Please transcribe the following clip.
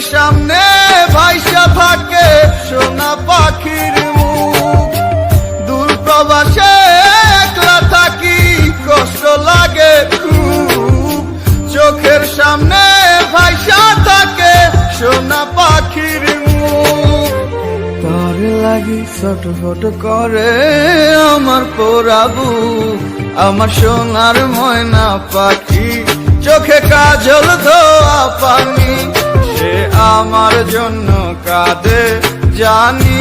সামনে ভাইসা থাকে সোনা পাখির মুখ। দূর প্রবাসে একলা থাকি, কষ্ট লাগে খুব। চোখের সামনে ভাইসা থাকে সোনা পাখির মুখ। তার লাগি ছোট ছোট করে আমার পোড়াবু আমার সোনার ময়না পাখি, চোখে কাজল ধোয়া পানি। আমার জন্য কাঁদে জানি